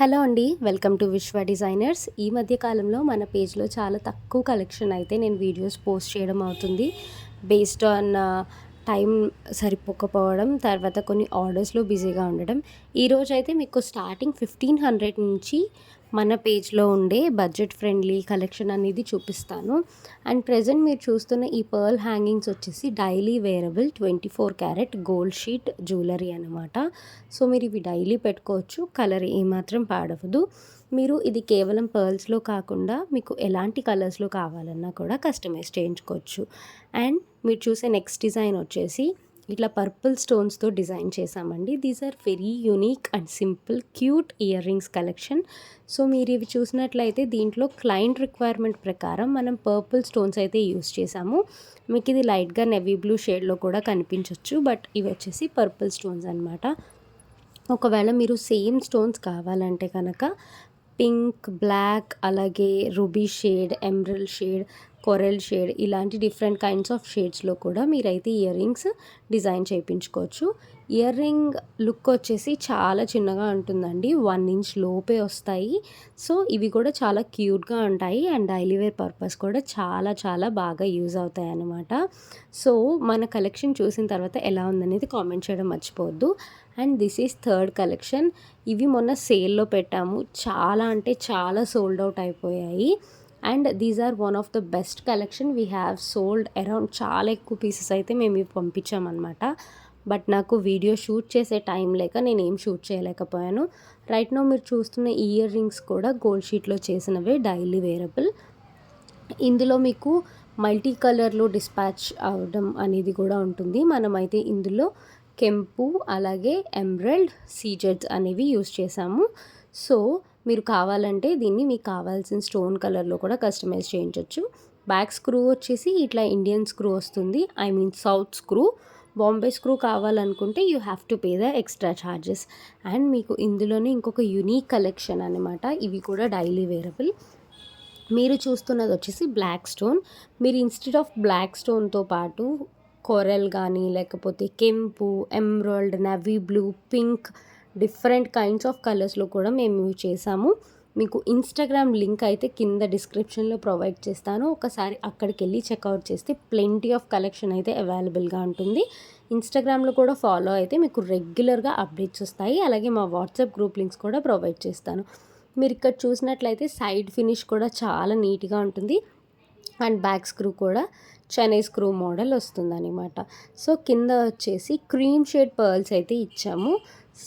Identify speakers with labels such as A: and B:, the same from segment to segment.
A: Hello అండి welcome to విశ్వ designers. ఈ మధ్య కాలంలో మన పేజ్లో చాలా తక్కువ కలెక్షన్ అయితే నేను వీడియోస్ పోస్ట్ చేయడం అవుతుంది. బేస్డ్ ఆన్ టైం సరిపోకపోవడం తర్వాత కొన్ని ఆర్డర్స్లో బిజీగా ఉండడం. ఈరోజు అయితే మీకు స్టార్టింగ్ ఫిఫ్టీన్ హండ్రెడ్ నుంచి మన పేజ్లో ఉండే బడ్జెట్ ఫ్రెండ్లీ కలెక్షన్ అనేది చూపిస్తాను. అండ్ ప్రజెంట్ మీరు చూస్తున్న ఈ పర్ల్ హ్యాంగింగ్స్ వచ్చేసి daily wearable twenty four carat gold sheet jewellery అనమాట సో మీరు ఇవి డైలీ పెట్టుకోవచ్చు. కలర్ ఏమాత్రం పాడవదు. మీరు ఇది కేవలం పర్ల్స్లో కాకుండా మీకు ఎలాంటి కలర్స్లో కావాలన్నా కూడా కస్టమైజ్ చేయించుకోవచ్చు. అండ్ మీరు చూసే నెక్స్ట్ డిజైన్ వచ్చేసి ఇట్లా పర్పుల్ స్టోన్స్తో డిజైన్ చేసామండి these are very unique and simple cute ear rings collection. So మీరు ఇవి చూసినట్లయితే దీంట్లో క్లయింట్ రిక్వైర్మెంట్ ప్రకారం మనం పర్పుల్ స్టోన్స్ అయితే యూస్ చేసాము మీకు ఇది లైట్గా నెవీ బ్లూ షేడ్లో కూడా కనిపించవచ్చు బట్ ఇవి వచ్చేసి పర్పుల్ స్టోన్స్ అనమాట ఒకవేళ మీరు సేమ్ స్టోన్స్ కావాలంటే కనుక పింక్ బ్లాక్ అలాగే ruby shade emerald shade coral shade ఇలాంటి డిఫరెంట్ కైండ్స్ ఆఫ్ షేడ్స్లో కూడా మీరైతే ఇయర్ రింగ్స్ డిజైన్ చేయించుకోవచ్చు. ఇయర్ రింగ్ లుక్ వచ్చేసి చాలా చిన్నగా ఉంటుందండి. వన్ ఇంచ్ లోపే వస్తాయి. సో ఇవి కూడా చాలా క్యూట్గా ఉంటాయి. అండ్ డైలీ వేర్ పర్పస్ కూడా చాలా చాలా బాగా యూజ్ అవుతాయి అన్నమాట సో మన కలెక్షన్ చూసిన తర్వాత ఎలా ఉందనేది కామెంట్ చేయడం మర్చిపోవద్దు. And this is third collection ఇవి మొన్న సేల్లో పెట్టాము. చాలా అంటే చాలా సోల్డ్ అవుట్ అయిపోయాయి. And these are one of the best collection. We have sold around చాలా ఎక్కువ పీసెస్ అయితే మేము ఇవి పంపించామన్నమాట. బట్ నాకు వీడియో షూట్ చేసే టైం లేక నేను ఏం షూట్ చేయలేకపోయాను. రైట్ నో మీరు చూస్తున్న ఇయర్ రింగ్స్ కూడా గోల్డ్ షీట్లో చేసినవే డైలీ వేరబుల్. ఇందులో మీకు మల్టీ కలర్లో డిస్పాచ్ అవడం అనేది కూడా ఉంటుంది. మనమైతే ఇందులో కెంపు అలాగే ఎమ్రల్డ్ సీజెడ్స్ అనేవి యూస్ చేసాము సో మీరు కావాలంటే దీన్ని మీకు కావాల్సిన స్టోన్ కలర్లో కూడా కస్టమైజ్ చేయించవచ్చు బ్యాక్ స్క్రూ వచ్చేసి ఇట్లా ఇండియన్ స్క్రూ వస్తుంది. I mean south screw. Bombay screw కావాలనుకుంటే you have to pay the extra charges and మీకు ఇందులోనే ఇంకొక యునీక్ కలెక్షన్ అనమాట ఇవి కూడా డైలీ వేరబుల్. మీరు చూస్తున్నది వచ్చేసి బ్లాక్ స్టోన్. మీరు ఇన్స్టెడ్ ఆఫ్ బ్లాక్ స్టోన్తో పాటు కొరల్ కానీ లేకపోతే కెంపు emerald navy blue pink different kinds of కలర్స్లో కూడా మేము యూజ్ చేసాము మీకు ఇన్స్టాగ్రామ్ లింక్ అయితే కింద డిస్క్రిప్షన్లో ప్రొవైడ్ చేస్తాను. ఒకసారి అక్కడికి వెళ్ళి చెక్అవుట్ చేస్తే ప్లెంటీ ఆఫ్ కలెక్షన్ అయితే అవైలబుల్గా ఉంటుంది. ఇన్స్టాగ్రామ్లో కూడా ఫాలో అయితే మీకు రెగ్యులర్గా అప్డేట్స్ వస్తాయి. అలాగే మా వాట్సాప్ గ్రూప్ లింక్స్ కూడా ప్రొవైడ్ చేస్తాను. మీరు ఇక్కడ చూసినట్లయితే సైడ్ ఫినిష్ కూడా చాలా నీట్గా ఉంటుంది. అండ్ బ్యాక్ స్క్రూ కూడా చెన్నై స్క్రూ మోడల్ వస్తుందన్నమాట. సో కింద వచ్చేసి క్రీమ్ షేడ్ పర్ల్స్ అయితే ఇచ్చాము.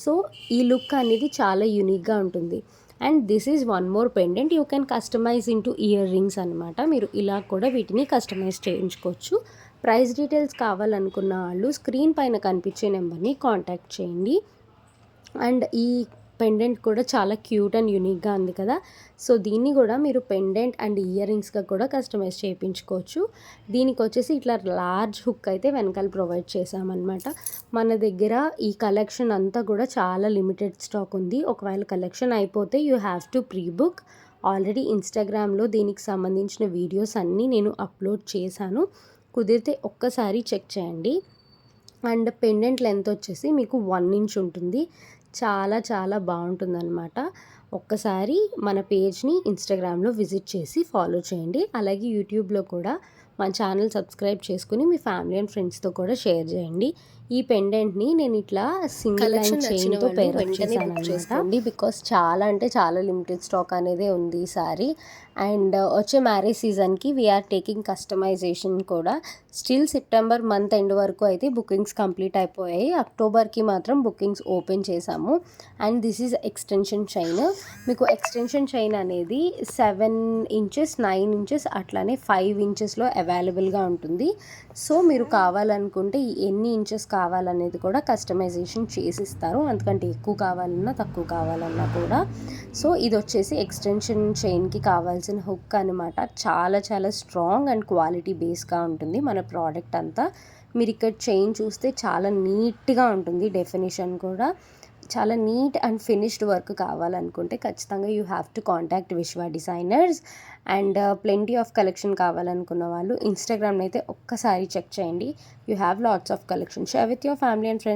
A: సో ఈ లుక్ అనేది చాలా యూనిక్గా ఉంటుంది. And this is one more pendant. You can customise into ear rings అనమాట మీరు ఇలా కూడా వీటిని కస్టమైజ్ చేయించుకోవచ్చు. ప్రైస్ డీటెయిల్స్ కావాలనుకున్న వాళ్ళు స్క్రీన్ పైన కనిపించే నెంబర్ని కాంటాక్ట్ చేయండి. అండ్ ఈ పెండెంట్ కూడా చాలా క్యూట్ అండ్ యూనిక్గా ఉంది కదా. సో దీన్ని కూడా మీరు పెండెంట్ అండ్ ఇయర్ రింగ్స్గా కూడా కస్టమైజ్ చేయించుకోవచ్చు. దీనికి వచ్చేసి ఇట్లా లార్జ్ హుక్ అయితే వెనకాల ప్రొవైడ్ చేసామన్నమాట మన దగ్గర ఈ కలెక్షన్ అంతా కూడా చాలా లిమిటెడ్ స్టాక్ ఉంది. ఒకవేళ కలెక్షన్ అయిపోతే you have to pre book already ఇన్స్టాగ్రామ్లో దీనికి సంబంధించిన వీడియోస్ అన్నీ నేను అప్లోడ్ చేశాను. కుదిరితే ఒక్కసారి చెక్ చేయండి. అండ్ పెండెంట్ లెంత్ వచ్చేసి మీకు వన్ ఇంచ్ ఉంటుంది. చాలా చాలా బాగుంటుందన్నమాట. ఒక్కసారి మన పేజ్ని ఇన్స్టాగ్రామ్లో విజిట్ చేసి ఫాలో చేయండి. అలాగే యూట్యూబ్లో కూడా మన ఛానల్ సబ్స్క్రైబ్ చేసుకుని మీ ఫ్యామిలీ అండ్ ఫ్రెండ్స్తో కూడా షేర్ చేయండి. ఈ పెండెంట్ని నేను ఇట్లా సింగిల్ లైన్ చైన్తో పేర్ చేశాను బికాస్ చాలా అంటే చాలా లిమిటెడ్ స్టాక్ అనేది ఉంది ఈసారి అండ్ వచ్చే మ్యారేజ్ సీజన్కి వీఆర్ టేకింగ్ కస్టమైజేషన్ కూడా. స్టిల్ సెప్టెంబర్ మంత్ ఎండ్ వరకు అయితే బుకింగ్స్ కంప్లీట్ అయిపోయాయి. అక్టోబర్కి మాత్రం బుకింగ్స్ ఓపెన్ చేశాము. And this is extension chain. మీకు ఎక్స్టెన్షన్ చైన్ అనేది సెవెన్ ఇంచెస్ నైన్ ఇంచెస్ అట్లానే ఫైవ్ ఇంచెస్లో అవైలబుల్గా ఉంటుంది. సో మీరు కావాలనుకుంటే ఎన్ని ఇంచెస్ కావాలనేది కూడా కస్టమైజేషన్ చేసిస్తారు. అందుకంటే ఎక్కువ కావాలన్నా తక్కువ కావాలన్నా కూడా. సో ఇది వచ్చేసి ఎక్స్టెన్షన్ చైన్కి కావాల్సిన హుక్ అనమాట చాలా చాలా స్ట్రాంగ్ అండ్ క్వాలిటీ బేస్గా ఉంటుంది. మన ప్రోడక్ట్ అంతా. మీరు ఇక్కడ చైన్ చూస్తే చాలా నీట్గా ఉంటుంది డెఫినేషన్ కూడా. చాలా నీట్ అండ్ ఫినిష్డ్ వర్క్ కావాలనుకుంటే ఖచ్చితంగా you have to contact Vishwa designers and plenty of collection కావాలనుకున్న వాళ్ళు. ఇన్స్టాగ్రామ్ని అయితే ఒక్కసారి చెక్ చేయండి. You have lots of collection share with your family and friends